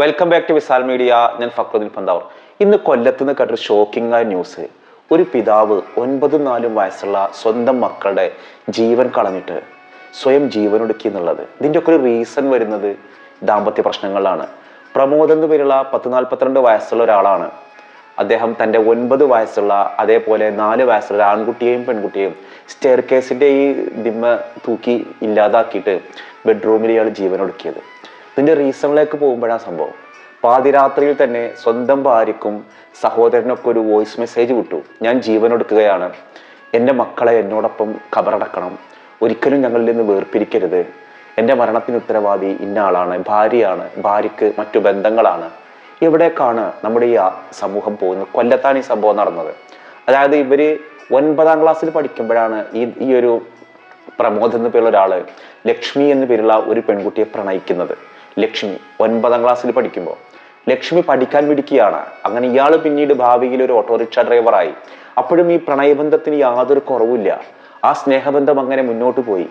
Welcome back to Visal media ഞാൻ ഫക്രുദ്ദീൻ പന്താവർ. ഇന്ന് കൊല്ലത്ത് നിന്ന് കേട്ടൊരു ഷോക്കിംഗ് ആയ ന്യൂസ് ഒരു പിതാവ് ഒൻപതും നാലും വയസ്സുള്ള സ്വന്തം മക്കളുടെ ജീവൻ കളഞ്ഞിട്ട് സ്വയം ജീവനൊടുക്കി എന്നുള്ളത്. ഇതിന്റെ ഒക്കെ ഒരു റീസൺ വരുന്നത് ദാമ്പത്യ പ്രശ്നങ്ങളാണ് പ്രമോദ് എന്ന് പേരുള്ള പത്ത് നാൽപ്പത്തിരണ്ട് വയസ്സുള്ള ഒരാളാണ്. അദ്ദേഹം തന്റെ ഒൻപത് വയസ്സുള്ള അതേപോലെ നാല് വയസ്സുള്ള ആൺകുട്ടിയെയും പെൺകുട്ടിയെയും സ്റ്റെയർ കേസിന്റെ ഈ ദിമ്മ തൂക്കി ഇല്ലാതാക്കിയിട്ട് ബെഡ്റൂമിൽ ഇയാൾ ജീവനൊടുക്കിയത്. ഇതിന്റെ റീസണിലേക്ക് പോകുമ്പോഴാണ് സംഭവം. പാതിരാത്രിയിൽ തന്നെ സ്വന്തം ഭാര്യക്കും സഹോദരനൊക്കെ ഒരു വോയിസ് മെസ്സേജ് വിട്ടു. ഞാൻ ജീവനൊടുക്കുകയാണ് എന്റെ മക്കളെ എന്നോടൊപ്പം കബറടക്കണം. ഒരിക്കലും ഞങ്ങളിൽ നിന്ന് വേർപിരിക്കരുത്. എന്റെ മരണത്തിന് ഉത്തരവാദി ഇന്ന ആളാണ്. ഭാര്യയാണ്. ഭാര്യയ്ക്ക് മറ്റു ബന്ധങ്ങളാണ്. എവിടേക്കാണ് നമ്മുടെ ഈ സമൂഹം പോകുന്നത്? കൊല്ലത്താണ് ഈ സംഭവം നടന്നത്. അതായത് ഇവർ ഒൻപതാം ക്ലാസ്സിൽ പഠിക്കുമ്പോഴാണ് ഈ ഈ ഒരു പ്രമോദ് എന്ന് പേരുള്ള ഒരാൾ ലക്ഷ്മി എന്ന് പേരുള്ള ഒരു പെൺകുട്ടിയെ പ്രണയിക്കുന്നത്. ലക്ഷ്മി ഒൻപതാം ക്ലാസ്സിൽ പഠിക്കുമ്പോൾ ലക്ഷ്മി പഠിക്കാൻ വിടിക്കുകയാണ് അങ്ങനെ ഇയാൾ പിന്നീട് ഭാവിയിൽ ഒരു ഓട്ടോറിക്ഷ ഡ്രൈവറായി. അപ്പോഴും ഈ പ്രണയബന്ധത്തിന് യാതൊരു കുറവില്ല ആ സ്നേഹബന്ധം അങ്ങനെ മുന്നോട്ട് പോയി.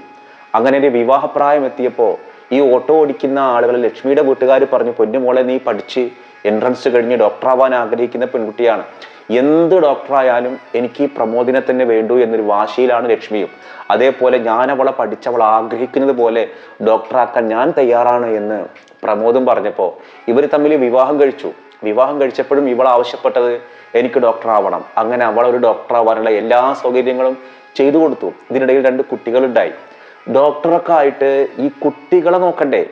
അങ്ങനെ ഒരു വിവാഹപ്രായം എത്തിയപ്പോൾ ഈ ഓട്ടോ ഓടിക്കുന്ന ആളുകൾ ലക്ഷ്മിയുടെ വീട്ടുകാർ പറഞ്ഞു പൊന്നുമോളെ നീ പഠിച്ച് എൻട്രൻസ് കഴിഞ്ഞ് ഡോക്ടറാവാൻ ആഗ്രഹിക്കുന്ന പെൺകുട്ടിയാണ്. എന്ത് ഡോക്ടറായാലും എനിക്ക് ഈ പ്രമോദിനെ തന്നെ വേണ്ടു എന്നൊരു വാശിയിലാണ് ലക്ഷ്മിയും. അതേപോലെ ഞാൻ അവളെ പഠിച്ചവൾ ആഗ്രഹിക്കുന്നത് പോലെ ഡോക്ടറാക്കാൻ ഞാൻ തയ്യാറാണ് എന്ന് പ്രമോദും പറഞ്ഞപ്പോൾ ഇവർ തമ്മിൽ വിവാഹം കഴിച്ചു. വിവാഹം കഴിച്ചപ്പോഴും ഇവൾ ആവശ്യപ്പെട്ടത് എനിക്ക് ഡോക്ടറാവണം. അങ്ങനെ അവൾ ഒരു ഡോക്ടറാവാനുള്ള എല്ലാ സൗകര്യങ്ങളും ചെയ്തു കൊടുത്തു. ഇതിനിടയിൽ രണ്ട് കുട്ടികളുണ്ടായി. ഡോക്ടറൊക്കെ ആയിട്ട് ഈ കുട്ടികളെ നോക്കണ്ടേ?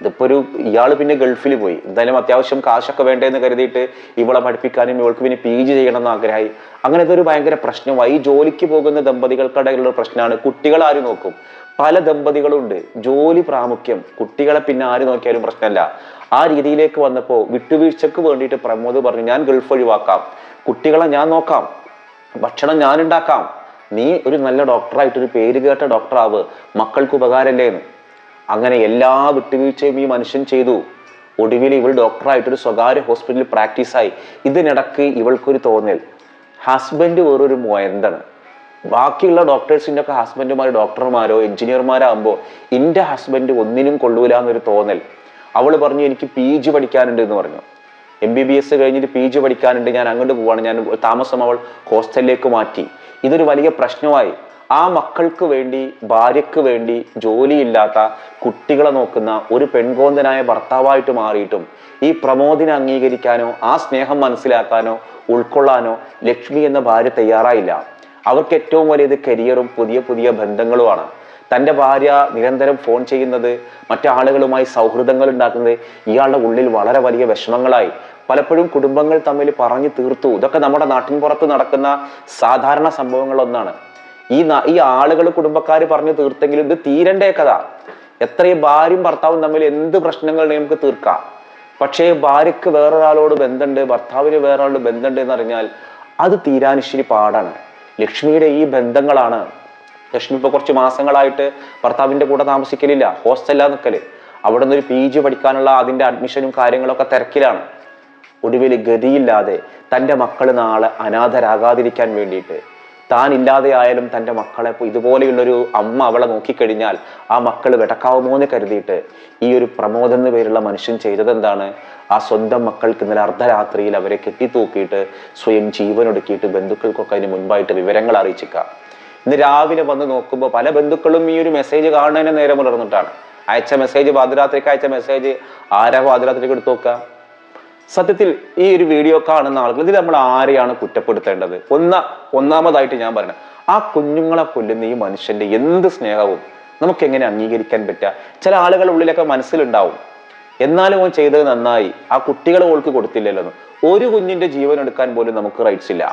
ഇതിപ്പോ ഒരു ഇയാൾ പിന്നെ ഗൾഫിൽ പോയി. എന്തായാലും അത്യാവശ്യം കാശൊക്കെ വേണ്ടതെന്ന് കരുതിയിട്ട് ഇവളെ പഠിപ്പിക്കാനും ഇവൾക്ക് പിന്നെ പി ജി ചെയ്യണം ആഗ്രഹമായി. അങ്ങനെ ഇതൊരു ഭയങ്കര പ്രശ്നമായി. ജോലിക്ക് പോകുന്ന ദമ്പതികൾക്കിടയിലുള്ള പ്രശ്നമാണ്. കുട്ടികൾ ആര് നോക്കും? പല ദമ്പതികളുണ്ട്. ജോലി പ്രാമുഖ്യം. കുട്ടികളെ പിന്നെ ആര് നോക്കിയാലും പ്രശ്നമല്ല. ആ രീതിയിലേക്ക് വന്നപ്പോൾ വിട്ടുവീഴ്ചക്ക് വേണ്ടിയിട്ട് പ്രമോദ് പറഞ്ഞു ഞാൻ ഗൾഫ് ഒഴിവാക്കാം. കുട്ടികളെ ഞാൻ നോക്കാം. ഭക്ഷണം ഞാൻ ഉണ്ടാക്കാം നീ ഒരു നല്ല ഡോക്ടറായിട്ട് ഒരു പേര് കേട്ട ഡോക്ടറാവ് മക്കൾക്ക് ഉപകാരമല്ലേ എന്ന് അങ്ങനെ എല്ലാ വിട്ടുവീഴ്ചയും ഈ മനുഷ്യൻ ചെയ്തു. ഒടുവിൽ ഇവൾ ഡോക്ടറായിട്ട് ഒരു സ്വകാര്യ ഹോസ്പിറ്റലിൽ പ്രാക്ടീസായി. ഇതിനിടക്ക് ഇവൾക്കൊരു തോന്നൽ. ഹസ്ബൻഡ് വേറൊരു മൊയന്താണ് ബാക്കിയുള്ള ഡോക്ടേഴ്സിന്റെ ഒക്കെ ഹസ്ബൻഡുമാർ ഡോക്ടർമാരോ എഞ്ചിനീയർമാരാകുമ്പോൾ എന്റെ ഹസ്ബൻഡ് ഒന്നിനും കൊള്ളൂല എന്നൊരു തോന്നൽ. അവൾ പറഞ്ഞു എനിക്ക് പി ജി പഠിക്കാനുണ്ട് എന്ന് പറഞ്ഞു. എം ബി ബി എസ് കഴിഞ്ഞിട്ട് പി ജി പഠിക്കാനുണ്ട്. ഞാൻ അങ്ങോട്ട് പോവാണ്. ഞാൻ താമസം അവൾ ഹോസ്റ്റലിലേക്ക് മാറ്റി. ഇതൊരു വലിയ പ്രശ്നമായി. ആ മക്കൾക്ക് വേണ്ടി ഭാര്യയ്ക്ക് വേണ്ടി ജോലിയില്ലാത്ത കുട്ടികളെ നോക്കുന്ന ഒരു പെൺകോന്തനായ ഭർത്താവായിട്ട് മാറിയിട്ടും ഈ പ്രമോദിനെ അംഗീകരിക്കാനോ ആ സ്നേഹം മനസ്സിലാക്കാനോ ഉൾക്കൊള്ളാനോ ലക്ഷ്മി എന്ന ഭാര്യ തയ്യാറായില്ല. അവർക്ക് ഏറ്റവും വലിയത് കരിയറും പുതിയ പുതിയ ബന്ധങ്ങളുമാണ്. തന്റെ ഭാര്യ നിരന്തരം ഫോൺ ചെയ്യുന്നത് മറ്റാളുകളുമായി സൗഹൃദങ്ങൾ ഉണ്ടാക്കുന്നത് ഇയാളുടെ ഉള്ളിൽ വളരെ വലിയ വിഷമങ്ങളായി. പലപ്പോഴും കുടുംബങ്ങൾ തമ്മിൽ പറഞ്ഞു തീർത്തു. ഇതൊക്കെ നമ്മുടെ നാട്ടിൻ പുറത്ത് നടക്കുന്ന സാധാരണ സംഭവങ്ങളൊന്നാണ്. ഈ ഈ ആളുകൾ കുടുംബക്കാർ പറഞ്ഞു തീർത്തെങ്കിലും ഇത് തീരണ്ടേ കഥ. എത്രയും ഭാര്യയും ഭർത്താവും തമ്മിൽ എന്ത് പ്രശ്നങ്ങൾ നമുക്ക് തീർക്കാം. പക്ഷേ ഭാര്യയ്ക്ക് വേറൊരാളോട് ബന്ധമുണ്ട് ഭർത്താവിന് വേറൊരാളോട് ബന്ധമുണ്ട് എന്ന് അറിഞ്ഞാൽ അത് തീരാൻ ഇച്ചിരി പാടാണ്. ലക്ഷ്മിയുടെ ഈ ബന്ധങ്ങളാണ്. ലക്ഷ്മി ഇപ്പൊ കുറച്ച് മാസങ്ങളായിട്ട് ഭർത്താവിന്റെ കൂടെ താമസിക്കലില്ല ഹോസ്റ്റലാ നിൽക്കൽ അവിടെ നിന്ന് ഒരു പി ജി പഠിക്കാനുള്ള അതിന്റെ അഡ്മിഷനും കാര്യങ്ങളൊക്കെ തിരക്കിലാണ്. ഒടുവിൽ ഗതിയില്ലാതെ തന്റെ മക്കൾ നാളെ അനാഥരാകാതിരിക്കാൻ വേണ്ടിയിട്ട് താൻ ഇല്ലാതെയായാലും തന്റെ മക്കളെ ഇതുപോലെയുള്ളൊരു അമ്മ അവളെ നോക്കിക്കഴിഞ്ഞാൽ ആ മക്കൾ വിടക്കാവുമോ എന്ന് കരുതിയിട്ട് ഈ ഒരു പ്രമോദ് എന്ന് പേരുള്ള മനുഷ്യൻ ചെയ്തത് എന്താണ് ആ സ്വന്തം മക്കൾക്ക് ഇന്നലെ അർദ്ധരാത്രിയിൽ അവരെ കെട്ടിത്തൂക്കിയിട്ട് സ്വയം ജീവനൊടുക്കിയിട്ട് ബന്ധുക്കൾക്കൊക്കെ അതിന് മുൻപായിട്ട് വിവരങ്ങൾ അറിയിച്ചേക്കാം ഇന്ന് രാവിലെ വന്ന് നോക്കുമ്പോൾ പല ബന്ധുക്കളും ഈ ഒരു മെസ്സേജ് കാണുന്നതിനെ നേരെ പുലർന്നിട്ടാണ് അയച്ച മെസ്സേജ് പാതിരാത്രിക്ക് അയച്ച മെസ്സേജ് ആരാ പാതിരാത്രിക്ക് എടുത്തു നോക്കുക? സത്യത്തിൽ ഈ ഒരു വീഡിയോ കാണുന്ന ആളുകൾ ഇതിൽ നമ്മൾ ആരെയാണ് കുറ്റപ്പെടുത്തേണ്ടത്? ഒന്ന ഒന്നാമതായിട്ട് ഞാൻ പറയുന്നത് ആ കുഞ്ഞുങ്ങളെ കൊല്ലുന്ന ഈ മനുഷ്യന്റെ എന്ത് സ്നേഹവും നമുക്ക് എങ്ങനെ അംഗീകരിക്കാൻ പറ്റുക ചില ആളുകളുടെ ഉള്ളിലൊക്കെ മനസ്സിലുണ്ടാവും എന്നാലും അവൻ ചെയ്തത് നന്നായി ആ കുട്ടികളെ ഓൾക്ക് കൊടുത്തില്ലല്ലോ ഒരു കുഞ്ഞിന്റെ ജീവൻ എടുക്കാൻ പോലും നമുക്ക് റൈറ്റ്സ് ഇല്ല.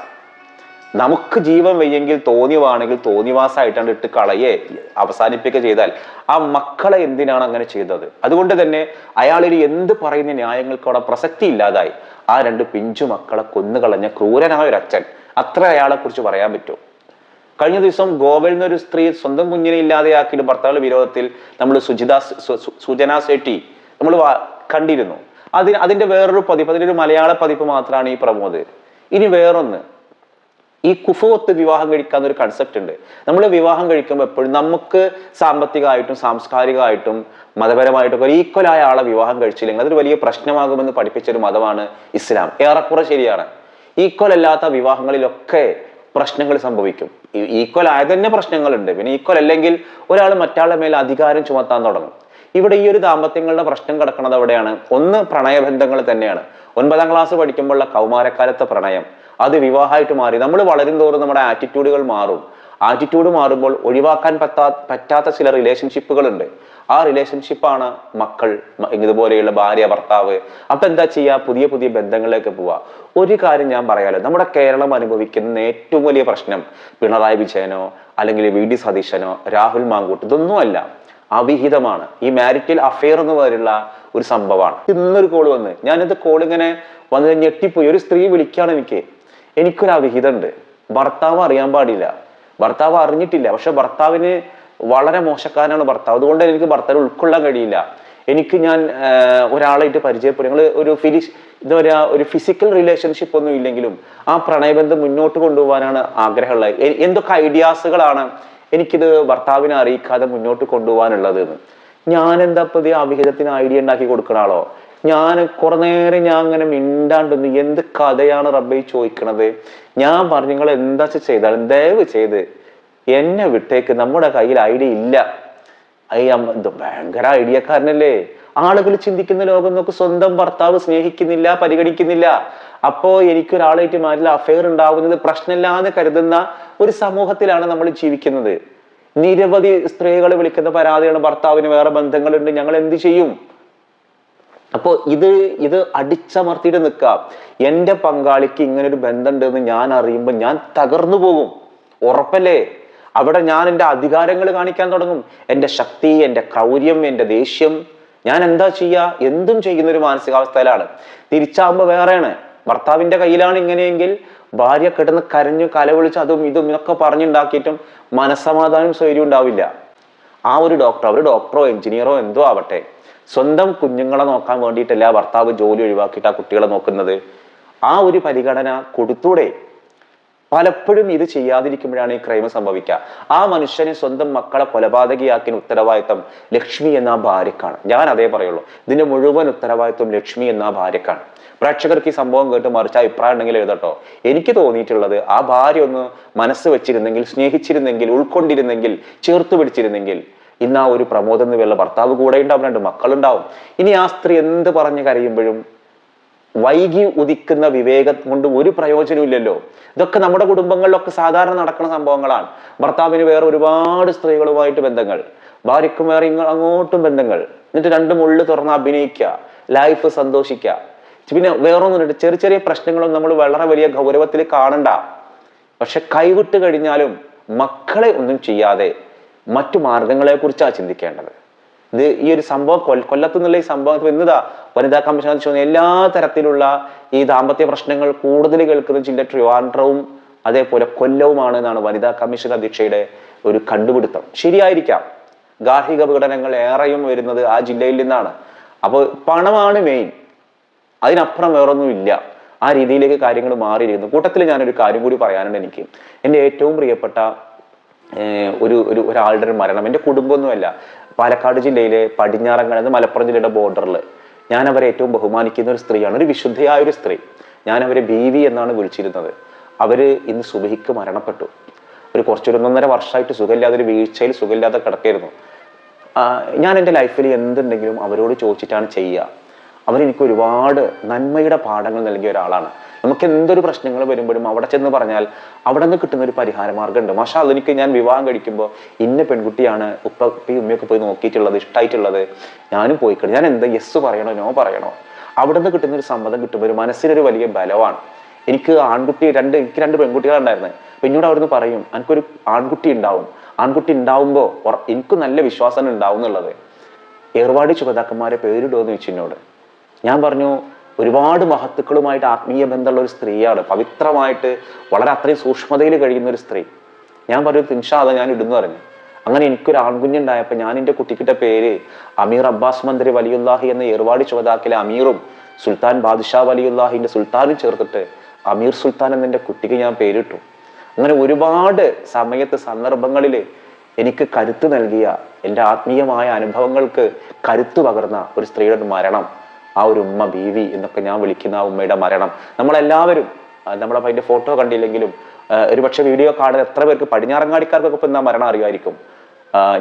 നമുക്ക് ജീവൻ വയ്യെങ്കിൽ തോന്നിയവാണെങ്കിൽ തോന്നിവാസമായിട്ടാണ് ഇട്ട് കളയെ അവസാനിപ്പിക്കുക ചെയ്താൽ. ആ മക്കളെ എന്തിനാണ് അങ്ങനെ ചെയ്തത്? അതുകൊണ്ട് തന്നെ അയാളിൽ എന്ത് പറയുന്ന ന്യായങ്ങൾക്ക് അവിടെ പ്രസക്തി ഇല്ലാതായി. ആ രണ്ട് പിഞ്ചു മക്കളെ കൊന്നുകളഞ്ഞ ക്രൂരനായ ഒരു അച്ഛൻ. അത്ര അയാളെ കുറിച്ച് പറയാൻ പറ്റും. കഴിഞ്ഞ ദിവസം ഗോവയിൽ നിന്ന് ഒരു സ്ത്രീ സ്വന്തം കുഞ്ഞിനെ ഇല്ലാതെയാക്കിയിട്ട് ഭർത്താവിന്റെ വിരോധത്തിൽ നമ്മൾ സുജിത സുജന സെട്ടി നമ്മൾ കണ്ടിരുന്നു. അതിന് അതിന്റെ വേറൊരു പതിപ്പ് ഒരു മലയാള പതിപ്പ് മാത്രമാണ് ഈ പ്രമോദ്. ഇനി വേറൊന്ന്. ഈ കുഫുവത്ത് വിവാഹം കഴിക്കാന്ന് ഒരു കൺസെപ്റ്റ് ഉണ്ട്. നമ്മൾ വിവാഹം കഴിക്കുമ്പോൾ എപ്പോഴും നമുക്ക് സാമ്പത്തികമായിട്ടും സാംസ്കാരികമായിട്ടും മതപരമായിട്ടും ഒരു ഈക്വലായ ആളെ വിവാഹം കഴിച്ചില്ലെങ്കിൽ അതൊരു വലിയ പ്രശ്നമാകുമെന്ന് പഠിപ്പിച്ച ഒരു മതമാണ് ഇസ്ലാം. ഏറെക്കുറെ ശരിയാണ്. ഈക്വൽ അല്ലാത്ത വിവാഹങ്ങളിലൊക്കെ പ്രശ്നങ്ങൾ സംഭവിക്കും. ഈക്വൽ ആയത് തന്നെ പ്രശ്നങ്ങളുണ്ട്. പിന്നെ ഈക്വൽ അല്ലെങ്കിൽ ഒരാൾ മറ്റാളുടെ മേൽ അധികാരം ചുമത്താൻ തുടങ്ങും. ഇവിടെ ഈ ഒരു ദാമ്പത്യങ്ങളുടെ പ്രശ്നം കിടക്കുന്നത് എവിടെയാണ് ഒന്ന് പ്രണയബന്ധങ്ങൾ തന്നെയാണ്. ഒൻപതാം ക്ലാസ് പഠിക്കുമ്പോഴുള്ള കൗമാരക്കാലത്തെ പ്രണയം. അത് വിവാഹമായിട്ട് മാറി. നമ്മൾ വളരും തോറും നമ്മുടെ ആറ്റിറ്റ്യൂഡുകൾ മാറും. ആറ്റിറ്റ്യൂഡ് മാറുമ്പോൾ ഒഴിവാക്കാൻ പറ്റാ പറ്റാത്ത ചില റിലേഷൻഷിപ്പുകളുണ്ട് ആ റിലേഷൻഷിപ്പാണ് മക്കൾ ഇതുപോലെയുള്ള ഭാര്യ ഭർത്താവ്. അപ്പൊ എന്താ ചെയ്യുക പുതിയ പുതിയ ബന്ധങ്ങളിലേക്ക് പോവുക ഒരു കാര്യം ഞാൻ പറയാലോ. നമ്മുടെ കേരളം അനുഭവിക്കുന്ന ഏറ്റവും വലിയ പ്രശ്നം പിണറായി വിജയനോ അല്ലെങ്കിൽ വി ഡി സതീശനോ രാഹുൽ മാങ്കൂട്ട് ഇതൊന്നുമല്ല. അവിഹിതമാണ്. ഈ മാരിറ്റൽ അഫെയർ എന്ന് പേരുള്ള ഒരു സംഭവമാണ്. ഇന്നൊരു കോൾ വന്ന്. ഞാനിത് കോൾ ഇങ്ങനെ വന്ന് ഞെട്ടിപ്പോയി. ഒരു സ്ത്രീ വിളിക്കുകയാണ് എനിക്ക്. എനിക്കൊരു അവിഹിതമുണ്ട് ഭർത്താവ് അറിയാൻ പാടില്ല. ഭർത്താവ് അറിഞ്ഞിട്ടില്ല. പക്ഷെ ഭർത്താവിന് വളരെ മോശക്കാരനാണ് ഭർത്താവ്. അതുകൊണ്ട് എനിക്ക് ഭർത്താവ് ഉൾക്കൊള്ളാൻ കഴിയില്ല. എനിക്ക് ഞാൻ ഒരാളായിട്ട് പരിചയപ്പെടും. ഞങ്ങൾ ഒരു ഫിലിഷ് എന്താ പറയുക ഒരു ഫിസിക്കൽ റിലേഷൻഷിപ്പ് ഒന്നും ഇല്ലെങ്കിലും ആ പ്രണയബന്ധം മുന്നോട്ട് കൊണ്ടുപോകാനാണ് ആഗ്രഹമുള്ളത്. എന്തൊക്കെ ഐഡിയാസുകളാണ് എനിക്കിത് ഭർത്താവിനെ അറിയിക്കാതെ മുന്നോട്ട് കൊണ്ടുപോകാനുള്ളത് ഞാൻ എന്താ ഇത് അവിഹിതത്തിന് ഐഡിയ ഉണ്ടാക്കി കൊടുക്കണ ആളോ? ഞാൻ കുറെ നേരം ഞാൻ അങ്ങനെ മിണ്ടാണ്ടെന്ന് എന്ത് കഥയാണ് റബ്ബൈ ചോദിക്കണത്? ഞാൻ പറഞ്ഞു നിങ്ങൾ എന്താ ചെയ്താലും ദയവ് ചെയ്ത് എന്നെ വിട്ടേക്ക്. നമ്മുടെ കയ്യിൽ ഐഡിയ ഇല്ല. അയ്യ ഭയങ്കര ഐഡിയക്കാരനല്ലേ? ആളുകൾ ചിന്തിക്കുന്ന ലോകം നോക്ക്. സ്വന്തം ഭർത്താവ് സ്നേഹിക്കുന്നില്ല പരിഗണിക്കുന്നില്ല. അപ്പോ എനിക്കൊരാളായിട്ട് മാറ്റില്ല അഫെയർ ഉണ്ടാവുന്നത് പ്രശ്നമില്ലാന്ന് കരുതുന്ന ഒരു സമൂഹത്തിലാണ് നമ്മൾ ജീവിക്കുന്നത്. നിരവധി സ്ത്രീകൾ വിളിക്കുന്ന പരാതിയാണ് ഭർത്താവിന് വേറെ ബന്ധങ്ങളുണ്ട്. ഞങ്ങൾ എന്ത് ചെയ്യും? അപ്പോൾ ഇത് ഇത് അടിച്ചമർത്തിയിട്ട് നിൽക്കാം എന്റെ പങ്കാളിക്ക് ഇങ്ങനെ ഒരു ബന്ധമുണ്ടെന്ന് ഞാൻ അറിയുമ്പോൾ ഞാൻ തകർന്നു പോകും. ഉറപ്പല്ലേ? അവിടെ ഞാൻ എന്റെ അധികാരങ്ങൾ കാണിക്കാൻ തുടങ്ങും. എന്റെ ശക്തി എന്റെ ക്രൗര്യം എന്റെ ദേഷ്യം. ഞാൻ എന്താ ചെയ്യുക എന്തും ചെയ്യുന്ന ഒരു മാനസികാവസ്ഥയിലാണ്. തിരിച്ചാകുമ്പോൾ വേറെയാണ്. ഭർത്താവിന്റെ കയ്യിലാണ് ഇങ്ങനെയെങ്കിൽ ഭാര്യ കിടന്ന് കരഞ്ഞു കലവിളിച്ച് അതും ഇതും ഇതൊക്കെ പറഞ്ഞുണ്ടാക്കിയിട്ടും മനസ്സമാധാനം സ്വൈര്യം ഉണ്ടാവില്ല. ആ ഒരു ഡോക്ടർ അവർ ഡോക്ടറോ എഞ്ചിനീയറോ എന്തോ ആവട്ടെ സ്വന്തം കുഞ്ഞുങ്ങളെ നോക്കാൻ വേണ്ടിയിട്ടല്ല ഭർത്താവ് ജോലി ഒഴിവാക്കിയിട്ട് ആ കുട്ടികളെ നോക്കുന്നത്? ആ ഒരു പരിഗണന കൊടുത്തൂടെ? പലപ്പോഴും ഇത് ചെയ്യാതിരിക്കുമ്പോഴാണ് ഈ ക്രൈം സംഭവിക്കുക. ആ മനുഷ്യനെ സ്വന്തം മക്കളെ കൊലപാതകിയാക്കിയ ഉത്തരവാദിത്തം ലക്ഷ്മി എന്ന ഭാര്യക്കാണ്. ഞാൻ അതേ പറയുള്ളൂ. ഇതിന്റെ മുഴുവൻ ഉത്തരവാദിത്വം ലക്ഷ്മി എന്ന ഭാര്യക്കാണ്. പ്രേക്ഷകർക്ക് ഈ സംഭവം കേട്ട് മറിച്ച് അഭിപ്രായം ഉണ്ടെങ്കിൽ എഴുതട്ടോ. എനിക്ക് തോന്നിയിട്ടുള്ളത് ആ ഭാര്യ ഒന്ന് മനസ്സ് വെച്ചിരുന്നെങ്കിൽ സ്നേഹിച്ചിരുന്നെങ്കിൽ ഉൾക്കൊണ്ടിരുന്നെങ്കിൽ ചേർത്ത് പിടിച്ചിരുന്നെങ്കിൽ ഇന്ന് ആ ഒരു പ്രമോദം എന്ന് പേരുള്ള ഭർത്താവ് കൂടെ ഉണ്ടാവും രണ്ട് മക്കളുണ്ടാവും. ഇനി ആ സ്ത്രീ എന്ത് പറഞ്ഞ് കരയുമ്പോഴും വൈകി ഉദിക്കുന്ന വിവേകം കൊണ്ട് ഒരു പ്രയോജനമില്ലല്ലോ ഇതൊക്കെ നമ്മുടെ കുടുംബങ്ങളിലൊക്കെ സാധാരണ നടക്കുന്ന സംഭവങ്ങളാണ്. ഭർത്താവിന് വേറെ ഒരുപാട് സ്ത്രീകളുമായിട്ട് ബന്ധങ്ങൾ. ഭാര്യക്കും വേറെ അങ്ങോട്ടും ബന്ധങ്ങൾ. എന്നിട്ട് രണ്ടും ഉള്ളു തുറന്ന് അഭിനയിക്കുക. ലൈഫ് സന്തോഷിക്കുക. പിന്നെ വേറൊന്നുണ്ട്. ചെറിയ ചെറിയ പ്രശ്നങ്ങളും നമ്മൾ വളരെ വലിയ ഗൗരവത്തിൽ കാണണ്ട. പക്ഷെ കൈവിട്ട് കഴിഞ്ഞാലും മക്കളെ ഒന്നും ചെയ്യാതെ മറ്റു മാർഗങ്ങളെ കുറിച്ചാണ് ചിന്തിക്കേണ്ടത്. ഇത് ഈ ഒരു സംഭവം കൊൽ കൊല്ലത്തു നിന്നുള്ള ഈ സംഭവം എന്നതാ വനിതാ കമ്മീഷൻ ചോദിച്ചു എല്ലാ തരത്തിലുള്ള ഈ ദാമ്പത്യ പ്രശ്നങ്ങൾ കൂടുതൽ കേൾക്കുന്ന ജില്ല ട്രിവാൻഡ്രവും അതേപോലെ കൊല്ലവുമാണ് എന്നാണ് വനിതാ കമ്മീഷൻ അധ്യക്ഷയുടെ ഒരു കണ്ടുപിടുത്തം. ശരിയായിരിക്കാം. ഗാർഹിക പീഡനങ്ങൾ ഏറെയും വരുന്നത് ആ ജില്ലയിൽ നിന്നാണ്. അപ്പോൾ പണമാണ് മെയിൻ അതിനപ്പുറം വേറൊന്നും ഇല്ല ആ രീതിയിലേക്ക് കാര്യങ്ങൾ മാറിയിരിക്കുന്നു. കൂട്ടത്തിൽ ഞാനൊരു കാര്യം കൂടി പറയാനുണ്ട് എനിക്ക്. എന്റെ ഏറ്റവും പ്രിയപ്പെട്ട ഒരു ഒരു ഒരാളുടെ ഒരു മരണം. എന്റെ കുടുംബമൊന്നുമല്ല. പാലക്കാട് ജില്ലയിലെ പടിഞ്ഞാറങ്ങാട് അത് മലപ്പുറം ജില്ലയുടെ ബോർഡറിൽ ഞാൻ അവരെ ഏറ്റവും ബഹുമാനിക്കുന്ന ഒരു സ്ത്രീയാണ്. ഒരു വിശുദ്ധയായ ഒരു സ്ത്രീ. ഞാൻ അവരെ ബീവി എന്നാണ് വിളിച്ചിരുന്നത്. അവർ ഇന്ന് സുബഹിക്ക് മരണപ്പെട്ടു. ഒരു കുറച്ചൊരു ഒന്നൊന്നര വർഷമായിട്ട് സുഖമില്ലാതെ ഒരു വീഴ്ചയിൽ സുഖമില്ലാതെ കിടക്കായിരുന്നു ഞാൻ എന്റെ ലൈഫിൽ എന്തുണ്ടെങ്കിലും അവരോട് ചോദിച്ചിട്ടാണ് ചെയ്യുക. അവരെനിക്ക് ഒരുപാട് നന്മയുടെ പാഠങ്ങൾ നൽകിയ ഒരാളാണ്. നമുക്ക് എന്തൊരു പ്രശ്നങ്ങൾ വരുമ്പോഴും അവിടെ ചെന്ന് പറഞ്ഞാൽ അവിടെ നിന്ന് കിട്ടുന്ന ഒരു പരിഹാര മാർഗമുണ്ട് മാഷാ അതെനിക്ക് ഞാൻ വിവാഹം കഴിക്കുമ്പോൾ ഇന്ന പെൺകുട്ടിയാണ് ഉപ്പ ഉമ്മയൊക്കെ പോയി നോക്കിയിട്ടുള്ളത് ഇഷ്ടമായിട്ടുള്ളത് ഞാനും പോയി കഴിഞ്ഞു ഞാൻ എന്താ യെസ് പറയണോ നോ പറയണോ? അവിടെ നിന്ന് കിട്ടുന്ന ഒരു സമ്മതം കിട്ടുമ്പോൾ ഒരു മനസ്സിനൊരു വലിയ ബലമാണ്. എനിക്ക് ആൺകുട്ടി രണ്ട് എനിക്ക് രണ്ട് പെൺകുട്ടികളുണ്ടായിരുന്നു. അപ്പൊ എന്നോട് അവിടുന്ന് പറയും എനിക്കൊരു ആൺകുട്ടി ഉണ്ടാവും. ആൺകുട്ടി ഉണ്ടാവുമ്പോൾ എനിക്ക് നല്ല വിശ്വാസം ഉണ്ടാവും എന്നുള്ളത്. ഏർവാടി ചുഗതാക്കന്മാരെ പേരിടുമെന്ന് ചോദിച്ചു എന്നോട്. ഞാൻ പറഞ്ഞു ഒരുപാട് മഹത്തുക്കളുമായിട്ട് ആത്മീയ ബന്ധമുള്ള ഒരു സ്ത്രീയാണ്. പവിത്രമായിട്ട് വളരെ അത്രയും സൂക്ഷ്മതയിൽ കഴിയുന്ന ഒരു സ്ത്രീ. ഞാൻ പറഞ്ഞു തിൻഷാദ ഞാൻ ഇടുന്നു പറഞ്ഞു. അങ്ങനെ എനിക്കൊരു ആൺകുഞ്ഞുണ്ടായപ്പോൾ ഞാൻ എന്റെ കുട്ടിക്കിട്ട പേര് അമീർ അബ്ബാസ് മന്ത്രി വലിയുല്ലാഹി എന്ന ഏർവാടി ചുവതാക്കിലെ അമീറും സുൽത്താൻ ബാദിഷാ വലിയുല്ലാഹിന്റെ സുൽത്താനും ചേർത്തിട്ട് അമീർ സുൽത്താൻ എന്ന കുട്ടിക്ക് ഞാൻ പേരിട്ടു. അങ്ങനെ ഒരുപാട് സമയത്ത് സന്ദർഭങ്ങളിൽ എനിക്ക് കരുത്ത് നൽകിയ എന്റെ ആത്മീയമായ അനുഭവങ്ങൾക്ക് കരുത്ത് പകർന്ന ഒരു സ്ത്രീയുടെ മരണം. ആ ഒരു ഉമ്മ ബീവി എന്നൊക്കെ ഞാൻ വിളിക്കുന്ന ആ ഉമ്മയുടെ മരണം. നമ്മളെല്ലാവരും നമ്മൾ അതിന്റെ ഫോട്ടോ കണ്ടില്ലെങ്കിലും ഒരു പക്ഷേ വീഡിയോ കാണുന്ന എത്ര പേർക്ക് പടിഞ്ഞാറങ്ങാടിക്കാർക്കൊക്കെ ഇപ്പം എന്നാ മരണം അറിയുമായിരിക്കും.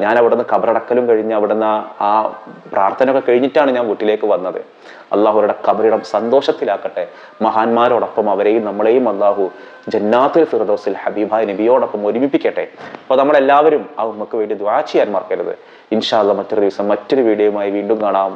ഞാൻ അവിടുന്ന് കബറടക്കലും കഴിഞ്ഞ് അവിടുന്ന് ആ പ്രാർത്ഥനയൊക്കെ കഴിഞ്ഞിട്ടാണ് ഞാൻ വീട്ടിലേക്ക് വന്നത്. അള്ളാഹുരുടെ കബറിടം സന്തോഷത്തിലാക്കട്ടെ. മഹാന്മാരോടൊപ്പം അവരെയും നമ്മളെയും അള്ളാഹു ജന്നാത്തുൽ ഫിറദോസിൽ ഹബീബായ് നബിയോടൊപ്പം ഒരുമിപ്പിക്കട്ടെ. അപ്പോൾ നമ്മളെല്ലാവരും ആ ഉമ്മക്ക് വേണ്ടി ദ്വാ ചെയ്യാൻ മറക്കരുത്. ഇൻഷാല്ല മറ്റൊരു ദിവസം മറ്റൊരു വീഡിയോയുമായി വീണ്ടും കാണാം.